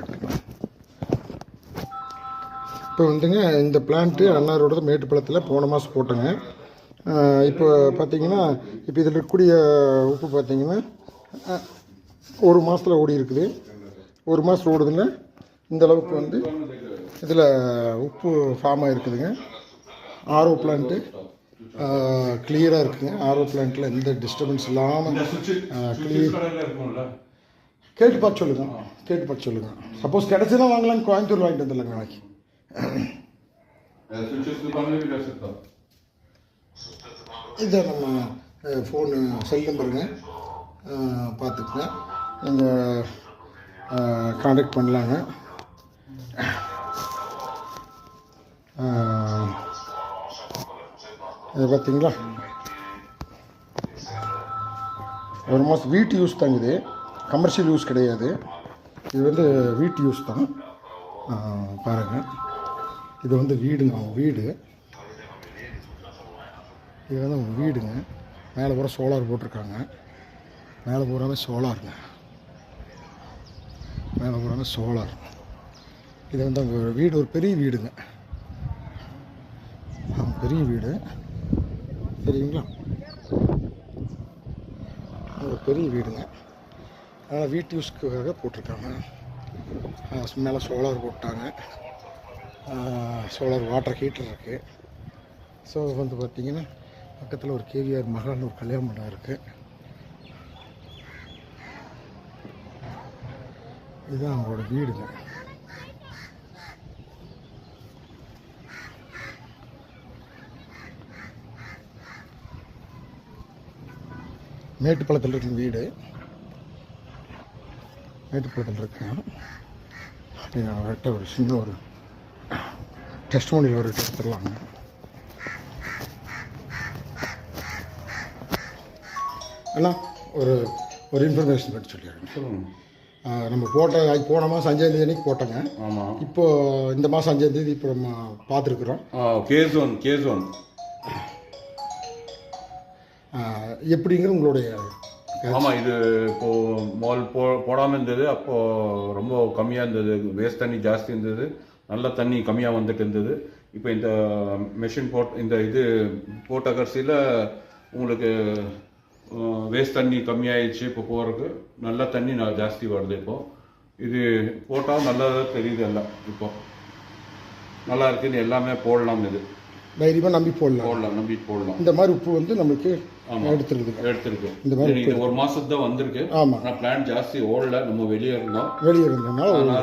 எடுத்துக்கலாம் இப்போ வந்துங்க இந்த பிளான்ட்டு அன்னாரோட மேட்டுப்பாளத்தில் போன மாதம் போட்டோங்க. இப்போ பார்த்தீங்கன்னா இப்போ இதில் இருக்கக்கூடிய உப்பு பார்த்தீங்கன்னா ஒரு மாதத்தில் ஓடி இருக்குது. ஒரு மாதம் ஓடுதுன்னா இந்த அளவுக்கு வந்து இதில் உப்பு ஃபார்ம் ஆகிருக்குதுங்க ஆர்ஓ பிளான்ட்டு கிளியராக இருக்குங்க. ஆர்ஓ பிளான்ட்டில் எந்த டிஸ்டர்பன்ஸ் இல்லாமல் கிளியர் கேட்டு பார்த்து சொல்லுங்கள் கேட்டு பார்த்து சொல்லுங்கள் சப்போஸ் கிடச்சிதான் வாங்கலாம் கோயம்புத்தூர் வாங்கிட்டு வந்துடலாம் நாளைக்கு இதை நம்ம ஃபோனு செல் நம்பருங்க பார்த்துக்குங்க. நீங்கள் காண்டாக்ட் பண்ணலாங்க. இது பார்த்தீங்களா ஒரு மாதம் வீட்டு யூஸ் தாங்குது கமர்ஷியல் யூஸ் கிடையாது. இது வந்து வீட்டு யூஸ் தான். பாருங்கள் இது வந்து வீடுங்க அவங்க வீடு. இது வந்து அவங்க வீடுங்க. மேலே பூரா சோலார் போட்டிருக்காங்க. மேலே பூராமே சோலாருங்க. மேலே பூராமே சோலார். இது வந்து அவங்க வீடு ஒரு பெரிய வீடுங்க. அவங்க பெரிய வீடு. சரிங்களா ஒரு பெரிய வீடுங்க. அதனால் வீட்டு யூஸ்க்காக போட்டிருக்காங்க. மேலே சோலார் போட்டாங்க. சோலார் வாட்டர் ஹீட்டர் இருக்குது ஸோ வந்து பார்த்திங்கன்னா பக்கத்தில் ஒரு கேவிஆர் மகால்னு ஒரு கல்யாண மண்டபம் இருக்குது இதுதான் அவங்களோட வீடுங்க. மேட்டுப்பாளத்தில் இருக்கிற வீடு. மேட்டுப்பாளத்தில் இருக்கேன் அவர்கிட்ட ஒரு சின்ன ஒரு டெஸ்ட் மொழியில் ஒரு எடுத்துடலாங்க அண்ணா ஒரு ஒரு இன்ஃபர்மேஷன் பற்றி சொல்லிடுறேன். சொல்லுங்க. ஆஹ் நம்ம போட்ட போன மாதம் அஞ்சாம் தேதி அன்னைக்கு போட்டோங்க. ஆமாம் இப்போ இந்த மாதம் அஞ்சாம் தேதி இப்போ நம்ம பார்த்துருக்குறோம். கே ஜோன் கே ஜோன் ஆஹ் எப்படிங்கிற உங்களுடைய ஆமாம் இது இப்போ மால் போ போடாமல் இருந்தது அப்போ ரொம்ப கம்மியாக இருந்தது வேஸ்ட் தண்ணி ஜாஸ்தி இருந்தது நல்ல தண்ணி கம்மியாக வந்துட்டு இருந்தது. இப்போ இந்த மெஷின் போட் இந்த இது போட்ட கடைசியில் உங்களுக்கு வேஸ்ட் தண்ணி கம்மியாயிடுச்சு இப்போ போகிறதுக்கு நல்ல தண்ணி நான் ஜாஸ்தி வருது இப்போ. இது போட்டால் நல்லதாக தெரியுது எல்லாம் இப்போ. நல்லா இருக்குன்னு எல்லாமே போடலாம் இது. தைரியமாக நம்பி போடலாம். போடலாம் நம்பி போடலாம். இந்த மாதிரி உப்பு வந்து நம்மளுக்கு ஆமா. எடுத்துருக்குது. எடுத்திருக்கு. இந்த மாதிரி ஒரு மாசத்து தான் வந்திருக்கு. ஆமாம் ஆனா பிளான் ஜாஸ்தி ஓடல நம்ம வெளியே இருந்தோம் வெளியே இருந்ததுனால ஒரு